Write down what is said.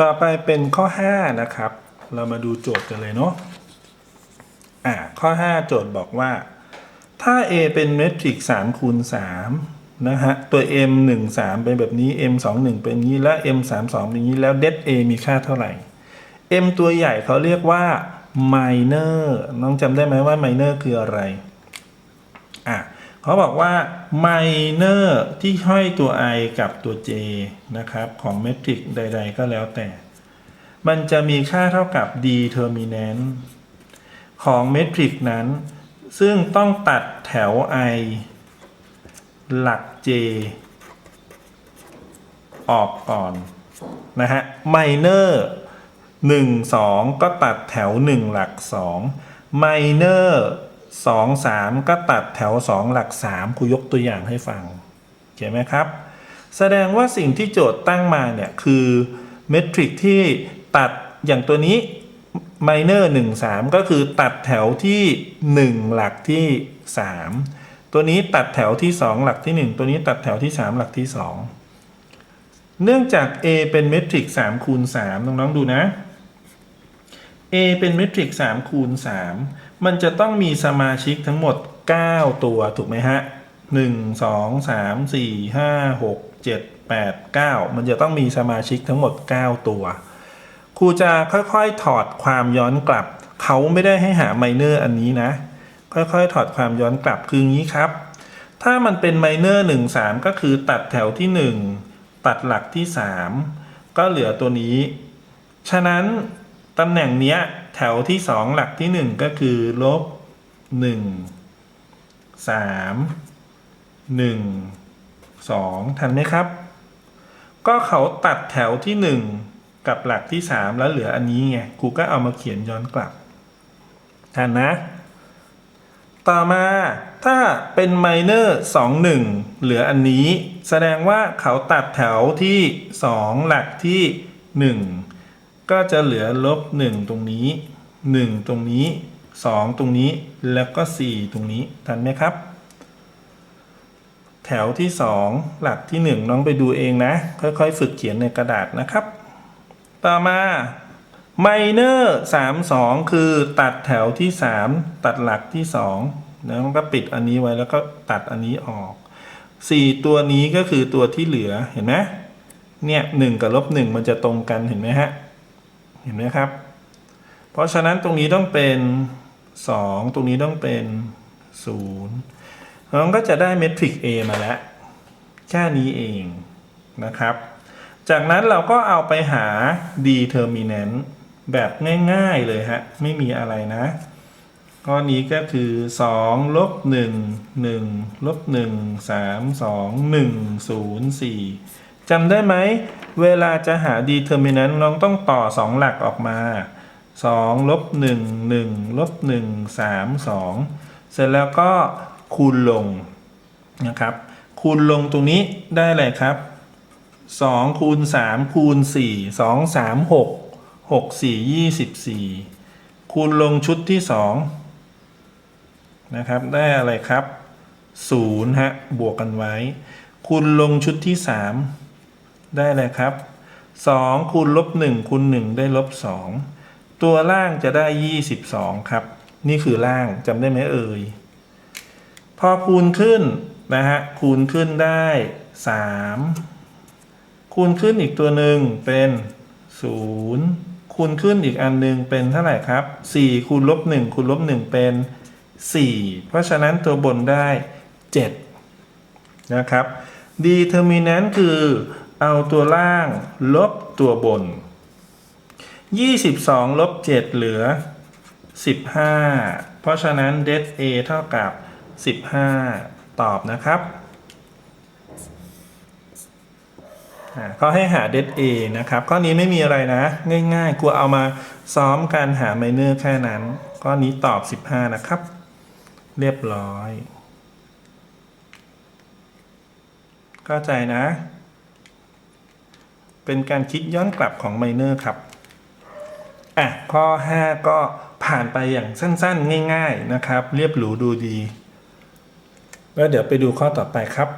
ต่อไปเป็นข้อ 5 นะครับ เรามาดูโจทย์กันเลยเนาะอ่าข้อ 5 โจทย์บอกว่า ถ้า A เป็นเมตริกซ์3คูณ3นะฮะ ตัว M 1 3เป็นแบบนี้ M 2 1เป็นงนี้ และ M 3 2เป็นอย่างนี้ แล้วเด A มีค่าเท่าไหร่ M ตัวใหญ่เขาเรียกว่า minor น้องจำได้ไหมว่า minor คืออะไร อะ เขาบอกว่า minor ที่ห้อยตัว i กับตัว j นะครับ ของเมตริกใด ๆ ก็แล้วแต่ มันจะมีค่าเท่ากับ determinant ของเมตริกนั้น ซึ่งต้องตัดแถว i หลัก j ออกก่อน นะฮะ minor 1 2 ก็ตัดแถว 1 หลัก 2 minor 2 3ก็ตัดแถว2หลัก3ครูยกตัวอย่างให้ฟังเขียนไหมครับ แสดงว่าสิ่งที่โจทย์ตั้งมาเนี่ยคือเมตริกที่ตัดอย่างตัวนี้ minor 1 3ก็คือตัดแถวที่1หลักที่3ตัวนี้ตัดแถวที่2หลักที่1ตัวนี้ตัดแถวที่3หลักที่2เนื่องจาก A เป็นเมตริก3คูณ3น้องๆดูนะ A เป็นเมตริก3คูณ3มั มันจะต้องมีสมาชิกทั้งหมด 9 ตัวถูกไหมฮะ 1 2 3 4 5 6 7 8 9 มันจะต้องมีสมาชิกทั้งหมด 9 ตัว ครูจะค่อยๆถอดความย้อนกลับ เขาไม่ได้ให้หาไมเนอร์อันนี้นะ ค่อยๆถอดความย้อนกลับคืองี้ครับ ถ้ามันเป็นไมเนอร์1 3 ก็คือตัดแถวที่ 1 ตัดหลักที่ 3 ก็เหลือตัวนี้ ฉะนั้น ตำแหน่งเนี้ย แถวที่2หลักที่1ก็คือลบ1 3 1 2ทันไหมครับ ก็เขาตัดแถวที่1กับหลักที่3แล้วเหลืออันนี้ไงครูก็เอามาเขียนย้อนกลับทันนะ ต่อมาถ้าเป็นไมเนอร์2 1เหลืออันนี้ แสดงว่าเขาตัดแถวที่2หลักที่1 ก็จะเหลือลบ1ตรงนี้ 1 ตรงนี้ 2 ตรงนี้แล้วก็ 4 ตรงนี้ทันไหมครับ แถวที่ 2 หลักที่ 1 น้องไปดูเองนะ ค่อยๆ ฝึกเขียนในกระดาษนะครับ ต่อมาไมเนอร์3 2 คือตัดแถวที่ 3 ตัดหลักที่ 2 แล้วก็ปิดอันนี้ไว้แล้วก็ตัดอันนี้ออก 4 ตัวนี้ก็คือตัวที่เหลือเห็นไหมเนี่ยหนึ่งกับลบหนึ่งมันจะตรงกันเห็นไหมฮะ เห็นไหมครับ เพราะฉะนั้นตรงนี้ต้องเป็น 2 ตรงนี้ต้องเป็น0น้องก็จะได้เมทริก A มาแล้ว แค่นี้เองนะครับ จากนั้นเราก็เอาไปหา determinant แบบง่ายๆเลยฮะ ไม่มีอะไรนะข้อนี้ก็คือ 2 ลบ 1 1 ลบ 1 3 2 1 0 4 จำได้ไหม เวลาจะหา determinant น้องต้องต่อ 2 หลักออกมา 2 ลบ 1 1 ลบ 1 3 2 เสร็จแล้วก็คูณลงนะครับ คูณลงตรงนี้ได้อะไรครับ 2 คูณ 3 คูณ 4 2 3 6 6 4 24 คูณลงชุดที่ 2 นะครับ ได้อะไรครับ0ฮะบวกกันไว้ คูณลงชุดที่ 3 ได้อะไรครับ 2 คูณลบ1คูณ1ได้ลบ 2 ตัวล่างจะได้ 22 ครับ นี่คือล่างจำได้ไหมเอ่ย พอคูณขึ้นนะฮะคูณขึ้นได้ 3 คูณขึ้นอีกตัวหนึ่งเป็น 0 คูณขึ้นอีกอันหนึ่งเป็นเท่าไหร่ครับ 4 คูณลบ1คูณลบ1เป็น 4 เพราะฉะนั้นตัวบนได้ 7 นะครับ determinant คือ เอาตัวล่าง ลบตัวบน 22 ลบ 7 เหลือ 15 เพราะฉะนั้น det a เท่ากับ 15 ตอบนะครับอ่าให้หา det a นะครับ ข้อนี้ไม่มีอะไรนะ ง่ายๆกลัวเอามาซ้อมการหาไมเนอร์แค่นั้น ข้อนี้ตอบ 15 นะครับ เรียบร้อย เข้าใจนะ เป็นการคิดย้อนกลับของไมเนอร์ครับอะข้อ 5 ก็ผ่านไปอย่างสั้นๆ ง่าย ๆนะครับ เรียบหรูดูดี แล้วเดี๋ยวไปดูข้อต่อไปครับ